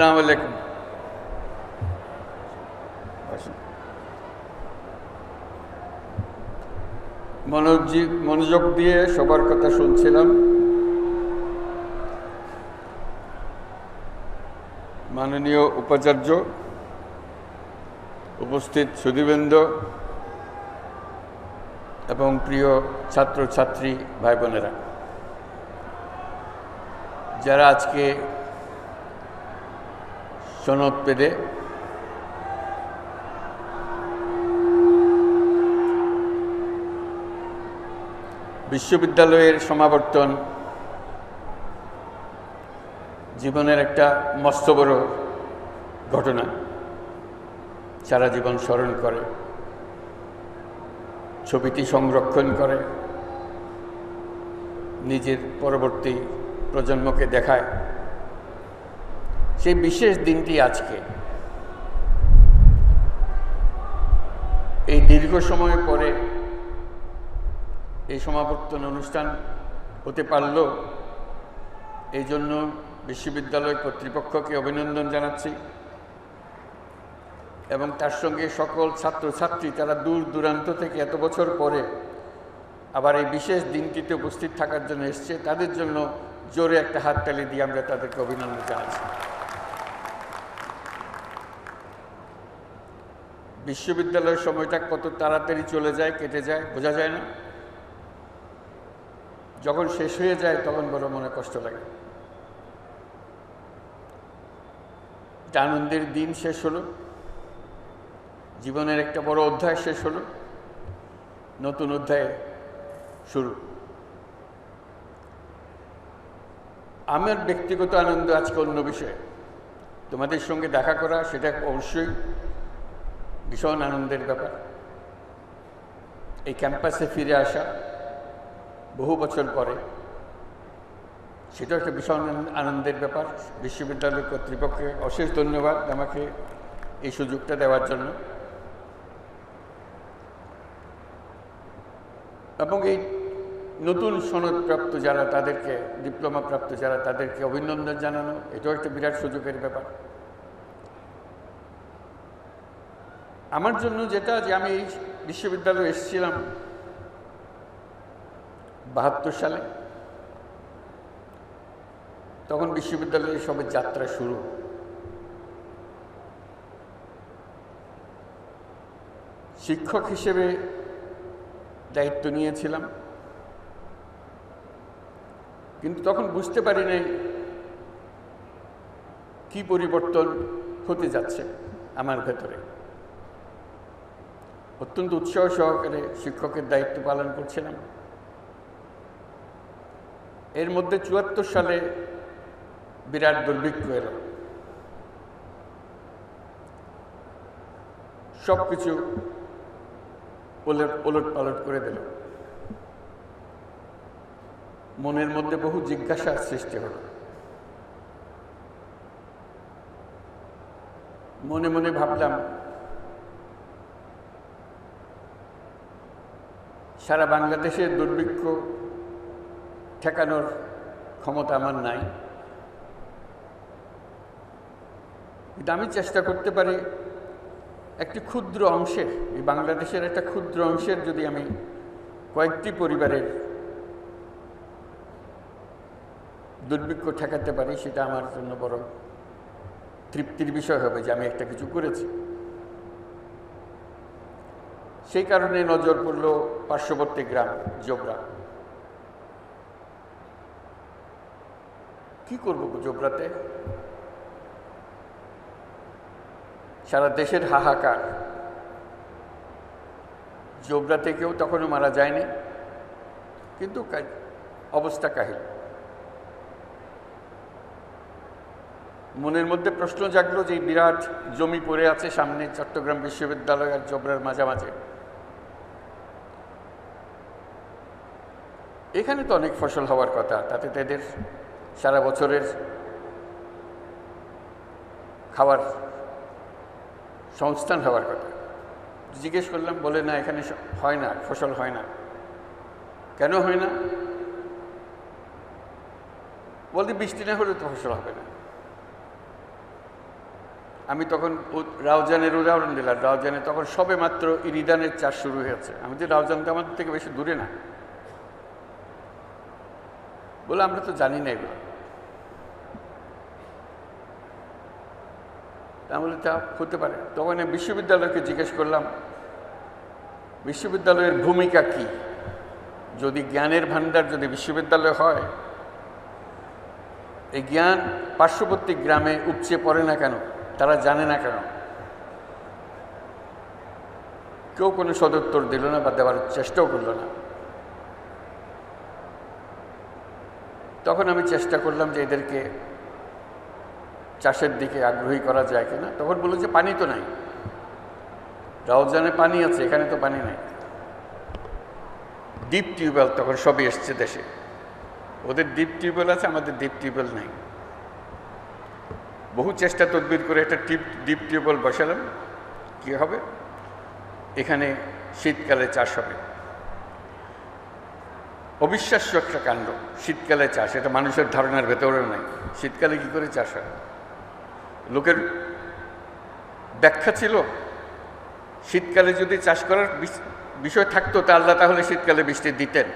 আসসালামু আলাইকুম বসুন। মনোযোগ দিয়ে সবার কথা শুনছিলাম মাননীয় উপাচার্য উপস্থিত সুদীবৃন্দ এবং প্রিয় ছাত্রছাত্রী ভাই বোনেরা যারা আজকে সনদ পেলে বিশ্ববিদ্যালয়ের সমাবর্তন জীবনের একটা মস্ত বড় ঘটনা। সারা জীবন স্মরণ করে। ছবিটি সংরক্ষণ করে। নিজের পরবর্তী প্রজন্মকে দেখায়। সেই বিশেষ দিনটি আজকে। এই দীর্ঘ সময় পরে এই সমাবর্তন অনুষ্ঠান হতে পারল এই জন্য বিশ্ববিদ্যালয় কর্তৃপক্ষকে অভিনন্দন জানাচ্ছি এবং তার সঙ্গে সকল ছাত্রছাত্রী তারা দূর দূরান্ত থেকে এত বছর পরে আবার এই বিশেষ দিনটিতে উপস্থিত থাকার জন্য এসছে, তাদের জন্য জোরে একটা হাততালি দিয়ে আমরা তাদেরকে অভিনন্দন জানাচ্ছি। বিশ্ববিদ্যালয়ের সময়টা কত তাড়াতাড়ি চলে যায়, কেটে যায়, বোঝা যায় না? যখন শেষ হয়ে যায়, তখন বড় মনে কষ্ট লাগে। আনন্দের দিন শেষ হলো। জীবনের একটা বড় অধ্যায় শেষ হলো। নতুন অধ্যায় শুরু। আমার ব্যক্তিগত আনন্দ আজকে অন্য বিষয়ে। তোমাদের সঙ্গে দেখা করা, সেটা অবশ্যই ভীষণ আনন্দের ব্যাপার। এই ক্যাম্পাসে ফিরে আসা বহু বছর পরে সেটা একটা ভীষণ আনন্দের ব্যাপার। বিশ্ববিদ্যালয় কর্তৃপক্ষকে অশেষ ধন্যবাদ আমাকে এই সুযোগটা দেওয়ার জন্য। এবং এই নতুন সনদপ্রাপ্ত যারা তাদেরকে ডিপ্লোমা প্রাপ্ত যারা তাদেরকে অভিনন্দন জানানো, এটাও একটা বিরাট সুযোগের ব্যাপার। আমার জন্য যেটা যে আমি এই বিশ্ববিদ্যালয়ে এসেছিলাম, বাহাত্তর সালে, তখন বিশ্ববিদ্যালয়ের সবে যাত্রা শুরু। শিক্ষক হিসেবে দায়িত্ব নিয়েছিলাম। কিন্তু তখন বুঝতে পারি নাই কি পরিবর্তন হতে যাচ্ছে আমার ভেতরে। অত্যন্ত উৎসাহ সহকারে শিক্ষকের দায়িত্ব পালন করছিলাম এর মধ্যে চুয়াত্তর সালে বিরাট দুর্ভিক্ষ এলো। সব কিছু ওলট পালট করে দিল। মনের মধ্যে বহু জিজ্ঞাসার সৃষ্টি হল। মনে মনে ভাবলাম সারা বাংলাদেশের দুর্ভিক্ষ ঠেকানোর ক্ষমতা আমার নাই। কিন্তু আমি চেষ্টা করতে পারি একটি ক্ষুদ্র অংশের, এই বাংলাদেশের একটা ক্ষুদ্র অংশের যদি আমি কয়েকটি পরিবারের দুর্ভিক্ষ ঠেকাতে পারি, সেটা আমার জন্য বড় তৃপ্তির বিষয় হবে যে আমি একটা কিছু করেছি। সেই কারণে নজর পড়ল পার্শ্ববর্তী গ্রাম জোবরা। কি করব জোবরাতে? সারা দেশের হাহাকার। জোবরাতে কেউ তখনও মারা যায়নি, কিন্তু অবস্থা কাহিল। মনের মধ্যে প্রশ্ন জাগলো যে বিরাট জমি পড়ে আছে সামনে চট্টগ্রাম বিশ্ববিদ্যালয় আর জোবরার মাঝামাঝি। এখানে তো অনেক ফসল হওয়ার কথা, তাতে তাদের সারা বছরের খাবার সংস্থান হওয়ার কথা। জিজ্ঞেস করলাম, বলে না, এখানে হয় না, ফসল হয় না। কেন হয় না? বলতে বৃষ্টি না হলে তো ফসল হবে না। আমি তখন রাউজানের উদাহরণ দিলাম। রাউজানে তখন সবে মাত্র ইরিদানের চাষ শুরু হয়েছে। আমি যে রাউজান তো আমাদের থেকে বেশি দূরে না। বলে আমরা তো জানি না এগুলো। তা আমি তা হতে পারে। তখন বিশ্ববিদ্যালয়কে জিজ্ঞেস করলাম, বিশ্ববিদ্যালয়ের ভূমিকা কি? যদি জ্ঞানের ভাণ্ডার যদি বিশ্ববিদ্যালয় হয়, এই জ্ঞান পার্শ্ববর্তী গ্রামে উপচে পড়ে না কেন? তারা জানে না কেন? কেউ কোনো সদুত্তর দিল না বা দেওয়ার চেষ্টাও করল না। তখন আমি চেষ্টা করলাম যে এদেরকে চাষের দিকে আগ্রহী করা যায় কিনা। তখন বলল যে পানি তো নাই। রাউজানে পানি আছে, এখানে তো পানি নাই। ডিপ টিউবওয়েল তখন সবই এসছে দেশে। ওদের ডিপ টিউবওয়েল আছে, আমাদের ডিপ টিউবওয়েল নাই। বহু চেষ্টা তদবির করে একটা টিপ, ডিপ টিউবওয়েল বসালাম। কী হবে? এখানে শীতকালে চাষ হবে। অবিশ্বাস্য একটা কাণ্ড। শীতকালে চাষ, এটা মানুষের ধারণার ভেতরে নাই। শীতকালে কি করে চাষ হয়? লোকের ব্যাখ্যা ছিল, শীতকালে যদি চাষ করার বিষয় থাকতো, তা আল্লাহ তাহলে শীতকালে বৃষ্টি দিতেন।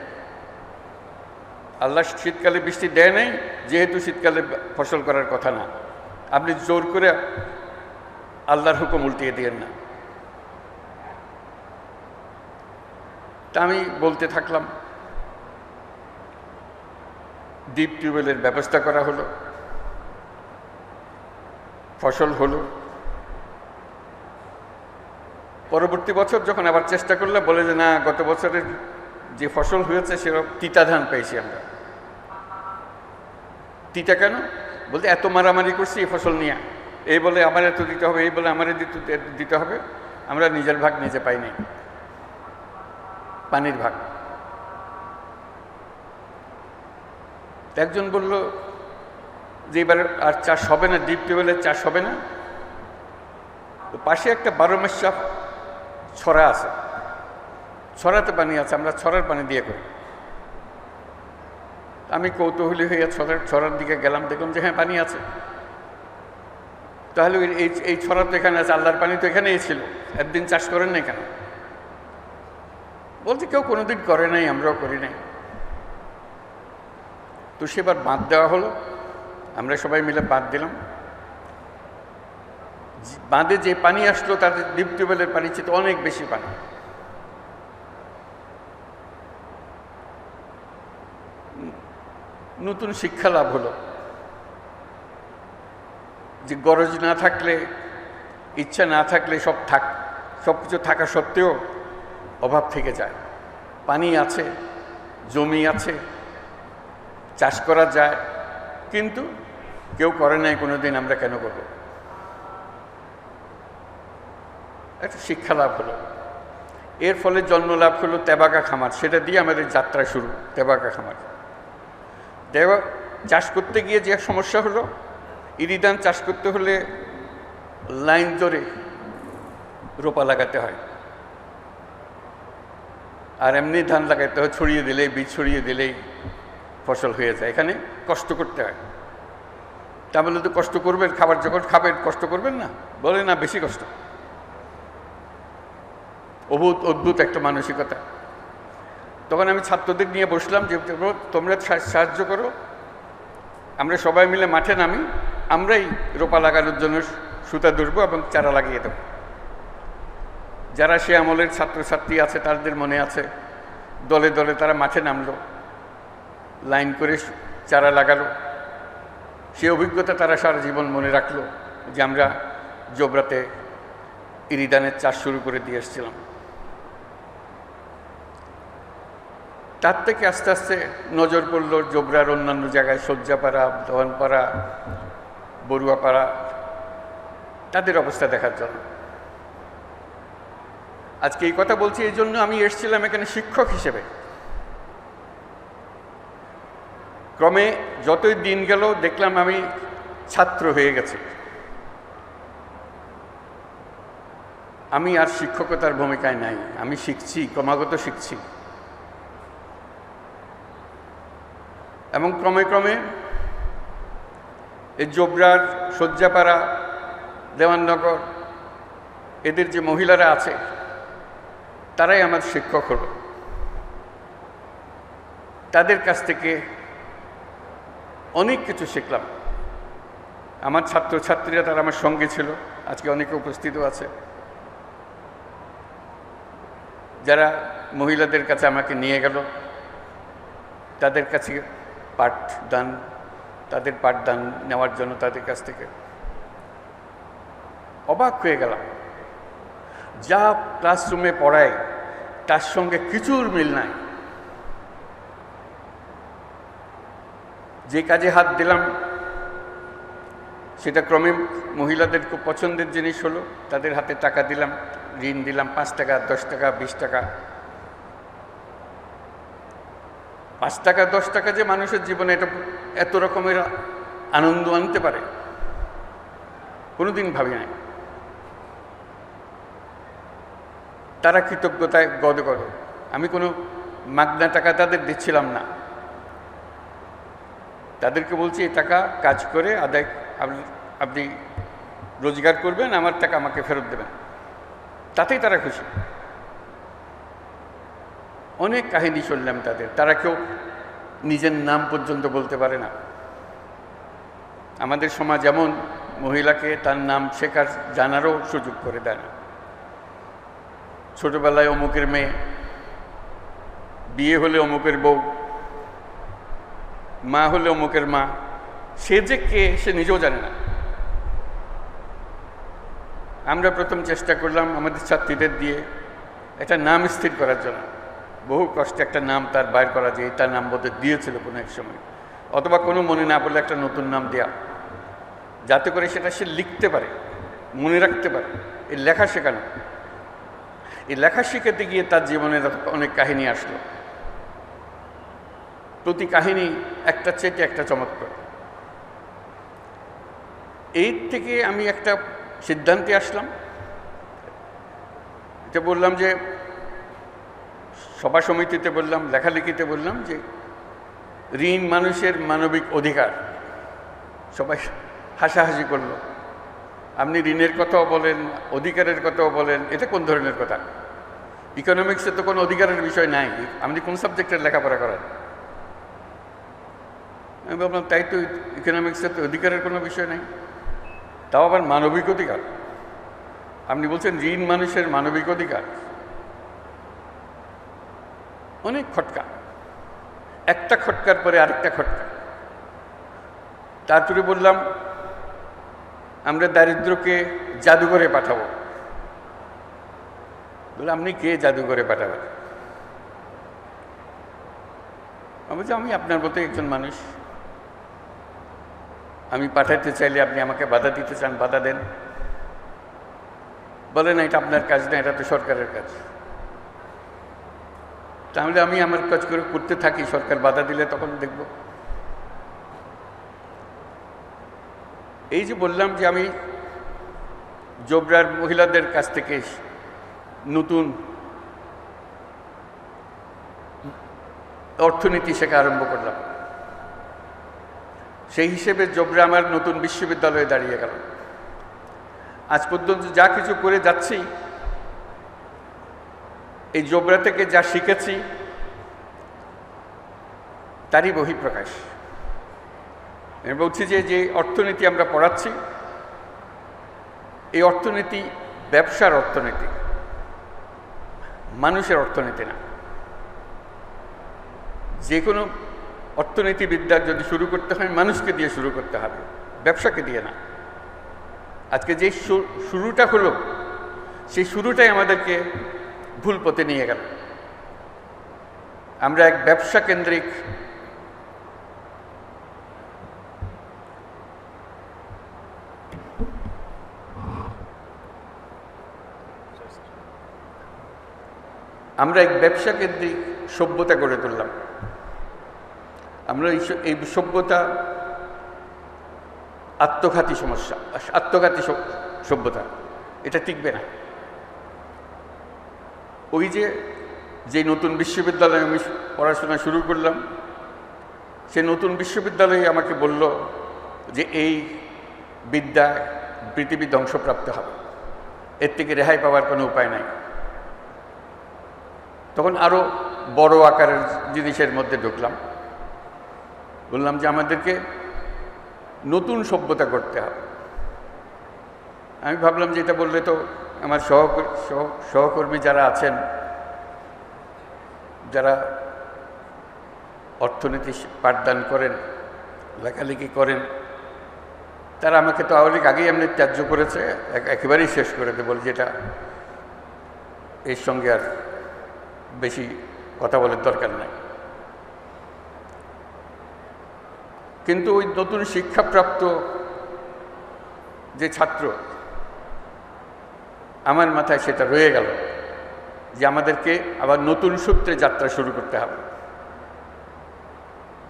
আল্লাহ শীতকালে বৃষ্টি দেয় নাই, যেহেতু শীতকালে ফসল করার কথা না। আপনি জোর করে আল্লাহর হুকুম উল্টিয়ে দিয়েন না। তা আমি বলতে থাকলাম ডিপ টিউবওয়েলের ব্যবস্থা করা হলো। ফসল হলো। পরবর্তী বছর যখন আবার চেষ্টা করলে, বলে যে না, গত বছরের যে ফসল হয়েছে, সেরকম তিতা ধান পেয়েছি আমরা। তিতা কেন? বলতে এত মারামারি করছি এই ফসল নিয়ে। এই বলে আমার এত দিতে হবে, এই বলে আমার দিতে দিতে হবে। আমরা নিজের ভাগ নিজে পাইনি পানির ভাগ। একজন বলল, যে এবার আর চাষ হবে না, ডিপ টিউবওয়েলের চাষ হবে না? তো পাশে একটা বারো মাসা ছড়া আছে। ছড়াতে পানি আছে, আমরা ছড়ার পানি দিয়ে করি। আমি কৌতূহলী হয়ে ছড়ার ছড়ার দিকে গেলাম, দেখলাম যে হ্যাঁ পানি আছে। তাহলে এই এই ছড়া তো এখানে আছে, আল্লাহর পানি তো এখানেই ছিল। একদিন চাষ করেন নাই কেন? বলতে কেউ কোনোদিন করে নাই, আমরাও করি নাই। তো সেবার বাদ দেওয়া হলো। আমরা সবাই মিলে বাদ দিলাম। বাঁধে যে পানি আসলো তাদের ডিপ টিউবওয়েলের পানি চেয়ে অনেক বেশি পানি। নতুন শিক্ষা লাভ হলো। যে গরজ না থাকলে, ইচ্ছা না থাকলে সব থাক, সব কিছু থাকা সত্ত্বেও অভাব থেকে যায়। পানি আছে, জমি আছে চাষ করা যায়, কিন্তু কেউ করে নাই কোনো দিন আমরা কেন করব? একটা শিক্ষা লাভ হলো। এর ফলে জন্ম লাভ হলো তেবাকা খামার। সেটা দিয়ে আমাদের যাত্রা শুরু তেবাকা খামার। দেওয়া চাষ করতে গিয়ে যে সমস্যা হলো, ইরিদান চাষ করতে হলে লাইন ধরে রোপা লাগাতে হয়। আর এমনি ধান লাগাতে হয়, ছড়িয়ে দিলেই, বীজ ছড়িয়ে দিলেই। ফসল হয়ে যায়। এখানে কষ্ট করতে হয়। তা বলে তো কষ্ট করবেন, খাবার যখন খাবেন, কষ্ট করবেন না? বলে না, বেশি কষ্ট। অভূত, অদ্ভুত একটা মানসিকতা। তখন আমি ছাত্রদের নিয়ে বসলাম যে তোমরা- সাহায্য করো। আমরা সবাই মিলে মাঠে নামি। আমরাই রোপা লাগানোর জন্য সুতা ধরবো এবং চারা লাগিয়ে দেবো। যারা সে আমলের ছাত্রছাত্রী আছে, তাদের মনে আছে, দলে দলে তারা মাঠে নামলো। লাইন করে চারা লাগালো। সে অভিজ্ঞতা তারা সারা জীবন মনে রাখল যে আমরা জোবরাতে ইরিদানের চাষ শুরু করে দিয়ে এসেছিলাম। তার থেকে আস্তে আস্তে নজর পড়ল জোবরার অন্যান্য জায়গায় শয্যাপাড়া দহনপাড়া বড়ুয়াপাড়া। তাদের অবস্থা দেখার জন্য। আজকে এই কথা বলছি, এই জন্য আমি এসেছিলাম এখানে শিক্ষক হিসেবে। ক্রমে যতই দিন গেল, দেখলাম আমি ছাত্র হয়ে গেছি। আমি আর শিক্ষকতার ভূমিকায় নাই। আমি শিখছি, ক্রমাগত শিখছি। এবং ক্রমে ক্রমে এই জোবরার, শয্যাপাড়া, দেওয়াননগর, এদের যে মহিলারা আছে, তারাই আমার শিক্ষক হলো। তাদের কাছ থেকে অনেক কিছু শিখলাম। আমার ছাত্রছাত্রীরা তারা আমার সঙ্গে ছিল, আজকে অনেকে উপস্থিতও আছে। যারা মহিলাদের কাছে আমাকে নিয়ে গেল, তাদের কাছে পাঠদান তাদের পাঠদান নেওয়ার জন্য তাদের কাছ থেকে অবাক হয়ে গেলাম। যা ক্লাসরুমে পড়ায়, তার সঙ্গে কিছুর মিল নাই। যে কাজে হাত দিলাম, সেটা ক্রমে মহিলাদের খুব পছন্দের জিনিস হলো, তাদের হাতে টাকা দিলাম, ঋণ দিলাম, পাঁচ টাকা, দশ টাকা, বিশ টাকা। পাঁচ টাকা, দশ টাকা যে মানুষের জীবনে এটা এত রকমের আনন্দ আনতে পারে, কোনোদিন ভাবি নাই। তারা কৃতজ্ঞতায় গদ করে আমি কোনো মাগনা টাকা তাদের দিচ্ছিলাম না। তাদেরকে বলছি, এই টাকা কাজ করে আদায়, আপনি রোজগার করবেন, আমার টাকা আমাকে ফেরত দেবেন। তাতেই তারা খুশি। অনেক কাহিনী শুনলাম তাদের। তারা কেউ নিজের নাম পর্যন্ত বলতে পারে না। আমাদের সমাজ এমন, মহিলাকে তার নাম শেখার, জানারও সুযোগ করে দেয় না। ছোটোবেলায় অমুকের মেয়ে, বিয়ে হলে অমুকের বউ মা হলে অমুকের মা। সে যে কে, সে নিজেও জানে না। আমরা প্রথম চেষ্টা করলাম আমাদের ছাত্রীদের দিয়ে একটা নাম স্থির করার জন্য। বহু কষ্টে একটা নাম তার বাইর করা যায় তার নাম বোধহয় দিয়েছিল কোনো এক সময়। অথবা কোনো মনে না পড়লে একটা নতুন নাম দেয়া। যাতে করে সেটা সে লিখতে পারে, মনে রাখতে পারে। এই লেখা শেখানো। এই লেখা শিখাতে গিয়ে তার জীবনে অনেক কাহিনী আসলো। প্রতি কাহিনী একটা চেটে একটা চমৎকার। এই থেকে আমি একটা সিদ্ধান্তে আসলাম। এটা বললাম যে, সভা সমিতিতে বললাম, লেখালেখিতে বললাম যে, ঋণ মানুষের মানবিক অধিকার। সবাই হাসাহাসি করল। আপনি ঋণের কথাও বলেন, অধিকারের কথাও বলেন, এটা কোন ধরনের কথা? ইকোনমিক্সে তো কোনো অধিকারের বিষয় নাই। আপনি কোন সাবজেক্টের লেখাপড়া করেন? আমি ভাবলাম, তাই তো ইকোনমিক্সের তো অধিকারের কোনো বিষয় নাই। তাও আবার মানবিক অধিকার। আপনি বলছেন ঋণ মানুষের মানবিক অধিকার। অনেক খটকা। একটা খটকার পরে আরেকটা খটকা। তারপরে বললাম, আমরা দারিদ্রকে জাদুঘরে পাঠাবো। বলে, আপনি কে জাদুঘরে পাঠাবেন? আমি বলছি, আমি আপনার মতো একজন মানুষ। আমি পাঠাতে চাইলে আপনি আমাকে বাধা দিতে চান, বাধা দেন। বলে না এটা আপনার কাজ না, এটা তো সরকারের কাজ। তাহলে আমি আমার কাজ করে করতে থাকি, সরকার বাধা দিলে তখন দেখব। এই যে বললাম যে আমি জোবরার মহিলাদের কাছ থেকে নতুন অর্থনীতি শেখা আরম্ভ করলাম। সেই হিসেবে জোবরা আমার নতুন বিশ্ববিদ্যালয়ে দাঁড়িয়ে গেল। আজ পর্যন্ত যা কিছু করে যাচ্ছি, এই জোবরা থেকে যা শিখেছি, তারই বহিঃপ্রকাশ। আমি বলছি যে যে অর্থনীতি আমরা পড়াচ্ছি, এই অর্থনীতি ব্যবসার অর্থনীতি, মানুষের অর্থনীতি না। যে কোনো অর্থনীতিবিদ্যার যদি শুরু করতে হয়, মানুষকে দিয়ে শুরু করতে হবে, ব্যবসাকে দিয়ে না। আজকে যে শুরুটা হলো, সেই শুরুটাই আমাদেরকে ভুল পথে নিয়ে গেল। আমরা এক ব্যবসা কেন্দ্রিক আমরা এক ব্যবসা কেন্দ্রিক সভ্যতা গড়ে তুললাম। আমরা এই সভ্যতা আত্মঘাতী সমস্যা, আত্মঘাতী সভ্যতা, এটা টিকবে না। ওই যে যে নতুন বিশ্ববিদ্যালয়ে আমি পড়াশোনা শুরু করলাম, সে নতুন বিশ্ববিদ্যালয়ে আমাকে বলল যে এই বিদ্যায় পৃথিবী ধ্বংসপ্রাপ্ত হবে। এর থেকে রেহাই পাওয়ার কোনো উপায় নাই। তখন আরও বড় আকারের জিনিসের মধ্যে ঢুকলাম। বললাম যে আমাদেরকে নতুন সভ্যতা করতে হবে। আমি ভাবলাম যে এটা বললে তো আমার সহকর- সহ- সহকর্মী যারা আছেন, যারা অর্থনীতি পাঠদান করেন, লেখালেখি করেন, তারা আমাকে তো অনেক আগেই এমনি ত্যায্য করেছে একেবারেই শেষ করে দেবো যে এটা এর সঙ্গে আর বেশি কথা বলার দরকার নাই। কিন্তু ওই নতুন শিক্ষাপ্রাপ্ত যে ছাত্র, আমার মাথায় সেটা রয়ে গেল যে আমাদেরকে আবার নতুন সূত্রে যাত্রা শুরু করতে হবে।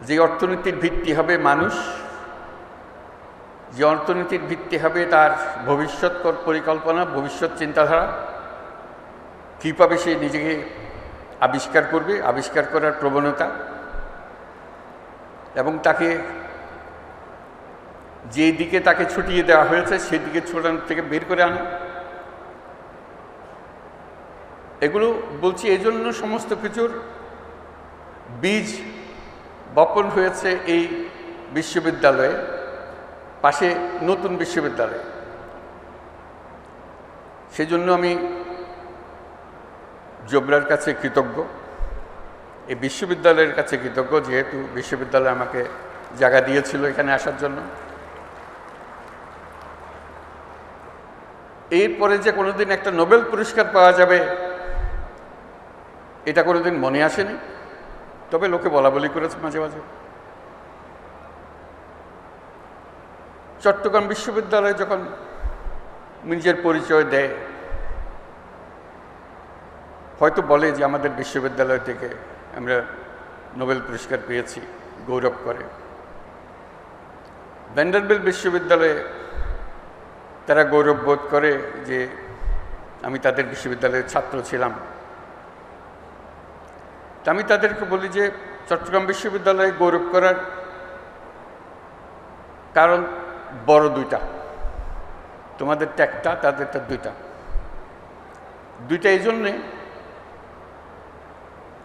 যে অর্থনীতির ভিত্তি হবে মানুষ, যে অর্থনীতির ভিত্তি হবে তার ভবিষ্যৎ পরিকল্পনা, ভবিষ্যৎ চিন্তাধারা কীভাবে সে নিজেকে আবিষ্কার করবে, আবিষ্কার করার প্রবণতা, এবং তাকে যে দিকে তাকে ছুটিয়ে দেওয়া হয়েছে সেদিকে ছোটানো থেকে বের করে আনা। এগুলো বলছি, এজন্য সমস্ত কিছুর বীজ বপন হয়েছে এই বিশ্ববিদ্যালয়ে, পাশে নতুন বিশ্ববিদ্যালয়। সেজন্য আমি জোবরার কাছে কৃতজ্ঞ। এই বিশ্ববিদ্যালয়ের কাছে কৃতজ্ঞ, যেহেতু বিশ্ববিদ্যালয় আমাকে জায়গা দিয়েছিল এখানে আসার জন্য। এরপরে যে কোনোদিন একটা নোবেল পুরস্কার পাওয়া যাবে, এটা কোনোদিন মনে আসেনি? তবে লোকে বলা বলি করেছে মাঝে মাঝে। চট্টগ্রাম বিশ্ববিদ্যালয়ে যখন নিজের পরিচয় দেয়, হয়তো বলে যে আমাদের বিশ্ববিদ্যালয় থেকে আমরা নোবেল পুরস্কার পেয়েছি, গৌরব করে। ভ্যান্ডারবেল বিশ্ববিদ্যালয়ে তারা গৌরব বোধ করে যে আমি তাদের বিশ্ববিদ্যালয়ের ছাত্র ছিলাম। তা আমি তাদেরকে বলি যে চট্টগ্রাম বিশ্ববিদ্যালয়ে গৌরব করার কারণ বড় দুইটা। তোমাদেরটা একটা তাদেরটা দুইটা। দুইটা এই জন্যে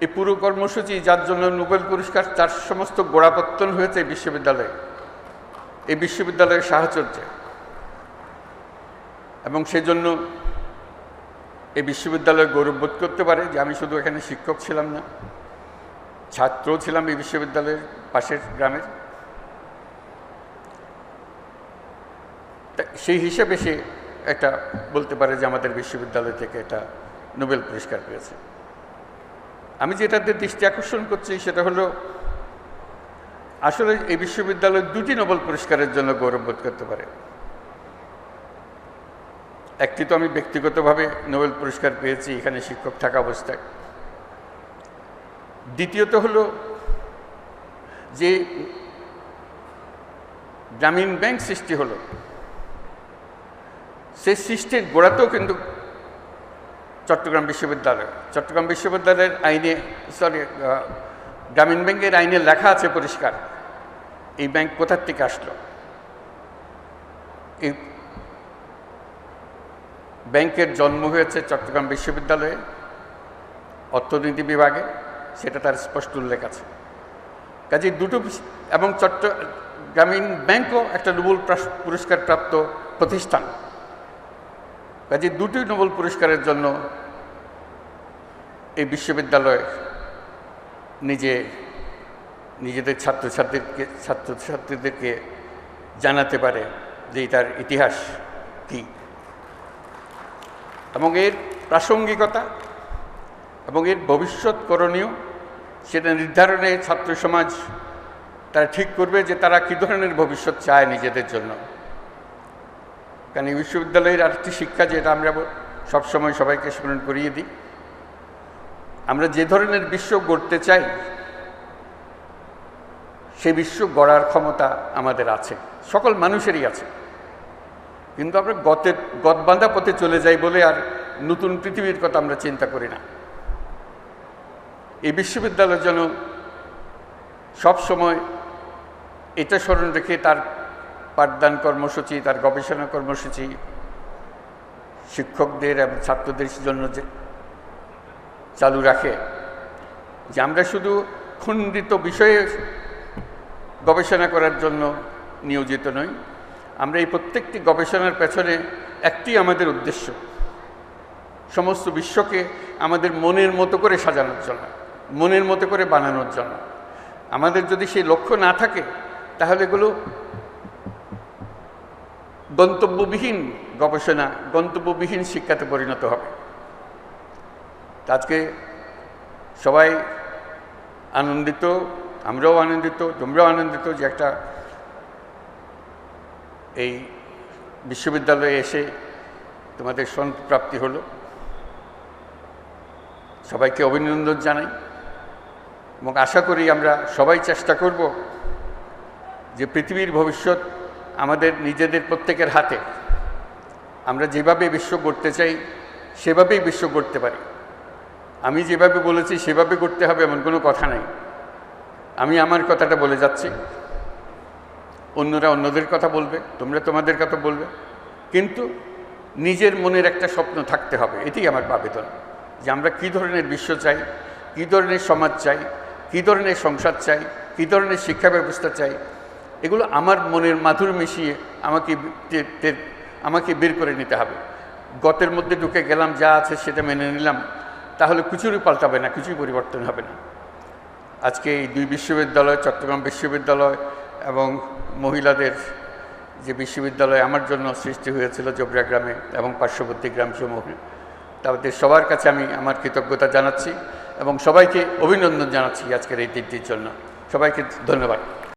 এই পুরো কর্মসূচি, যার জন্য নোবেল পুরস্কার, তার সমস্ত গোড়াপত্তন হয়েছে বিশ্ববিদ্যালয়ে। এই বিশ্ববিদ্যালয়ের সাহচর্যে। এবং সেজন্য এই বিশ্ববিদ্যালয় গৌরববোধ করতে পারে যে আমি শুধু এখানে শিক্ষক ছিলাম না, ছাত্রও ছিলাম এই বিশ্ববিদ্যালয়ের পাশের গ্রামের। সেই হিসেবে সে একটা বলতে পারে যে আমাদের বিশ্ববিদ্যালয় থেকে এটা নোবেল পুরস্কার পেয়েছে। আমি যেটাতে দৃষ্টি আকর্ষণ করছি সেটা হলো, আসলে এই বিশ্ববিদ্যালয় দুটি নোবেল পুরস্কারের জন্য গৌরববোধ করতে পারে। একটি তো আমি ব্যক্তিগতভাবে নোবেল পুরস্কার পেয়েছি, এখানে শিক্ষক থাকা অবস্থায়। দ্বিতীয়ত হলো যে গ্রামীণ ব্যাংক সৃষ্টি হলো। সেই সৃষ্টির গোড়াতেও কিন্তু চট্টগ্রাম বিশ্ববিদ্যালয়, চট্টগ্রাম বিশ্ববিদ্যালয়ের আইনে সরি গ্রামীণ ব্যাংকের আইনে লেখা আছে পরিষ্কার, এই ব্যাংক কোথার থেকে আসলো? এই ব্যাংকের জন্ম হয়েছে চট্টগ্রাম বিশ্ববিদ্যালয়ে, অর্থনীতি বিভাগে, সেটা তার স্পষ্ট উল্লেখ আছে। কাজে দুটো এবং চট্ট গ্রামীণ ব্যাংকও একটা নোবেল প্রাস- পুরস্কার প্রাপ্ত প্রতিষ্ঠান। কাজে দুটি নোবেল পুরস্কারের জন্য এই বিশ্ববিদ্যালয় নিজে, নিজেদের ছাত্রছাত্রীকে, ছাত্রছাত্রীদেরকে জানাতে পারে যে এটার ইতিহাস কী। এবং এর প্রাসঙ্গিকতা এবং এর ভবিষ্যৎ করণীয় সেটা নির্ধারণে ছাত্র সমাজ তারা ঠিক করবে যে তারা কী ধরনের ভবিষ্যৎ চায় নিজেদের জন্য। কারণ এই বিশ্ববিদ্যালয়ের আরেকটি শিক্ষা যেটা আমরা সবসময় সবাইকে স্মরণ করিয়ে দিই, আমরা যে ধরনের বিশ্ব গড়তে চাই, সে বিশ্ব গড়ার ক্ষমতা আমাদের আছে, সকল মানুষেরই আছে। কিন্তু আমরা গতের গতবান্ধা পথে চলে যাই বলে আর নতুন পৃথিবীর কথা আমরা চিন্তা করি না। এই বিশ্ববিদ্যালয় যেন সবসময় এটা স্মরণ রেখে তার পাঠদান কর্মসূচি, তার গবেষণা কর্মসূচি, শিক্ষকদের এবং ছাত্রদের জন্য যে চালু রাখে, যে আমরা শুধু খণ্ডিত বিষয়ে গবেষণা করার জন্য নিয়োজিত নই আমরা এই প্রত্যেকটি গবেষণার পেছনে একটি আমাদের উদ্দেশ্য। সমস্ত বিশ্বকে আমাদের মনের মতো করে সাজানোর জন্য, মনের মতো করে বানানোর জন্য। আমাদের যদি সেই লক্ষ্য না থাকে, তাহলে এগুলো গন্তব্যবিহীন গবেষণা, গন্তব্যবিহীন শিক্ষাতে পরিণত হবে। আজকে সবাই আনন্দিত, আমরাও আনন্দিত, তোমরাও আনন্দিত যে একটা এই বিশ্ববিদ্যালয়ে এসে তোমাদের প্রাপ্তি হলো। সবাইকে অভিনন্দন জানাই এবং আশা করি আমরা সবাই চেষ্টা করব যে পৃথিবীর ভবিষ্যৎ আমাদের নিজেদের প্রত্যেকের হাতে আমরা যেভাবে বিশ্ব গড়তে চাই, সেভাবেই বিশ্ব গড়তে পারি। আমি যেভাবে বলেছি সেভাবে করতে হবে এমন কোনো কথা নাই। আমি আমার কথাটা বলে যাচ্ছি। অন্যরা অন্যদের কথা বলবে, তোমরা তোমাদের কথা বলবে। কিন্তু নিজের মনের একটা স্বপ্ন থাকতে হবে, এটাই আমার আবেদন। যে আমরা কী ধরনের বিশ্ব চাই, কী ধরনের সমাজ চাই, কী ধরনের সংসার চাই, কী ধরনের শিক্ষা ব্যবস্থা চাই, এগুলো আমার মনের মাধুর মিশিয়ে আমাকে আমাকে বের করে নিতে হবে। গতের মধ্যে ঢুকে গেলাম, যা আছে সেটা মেনে নিলাম, তাহলে কিছুরই পাল্টাবে না, কিছুই পরিবর্তন হবে না। আজকে এই দুই বিশ্ববিদ্যালয়, চট্টগ্রাম বিশ্ববিদ্যালয় এবং মহিলাদের যে বিশ্ববিদ্যালয় আমার জন্য সৃষ্টি হয়েছিল জবরা গ্রামে এবং পার্শ্ববর্তী গ্রামসমূহ, তাদের সবার কাছে আমি আমার কৃতজ্ঞতা জানাচ্ছি এবং সবাইকে অভিনন্দন জানাচ্ছি আজকের এই দিনটির জন্য। সবাইকে ধন্যবাদ।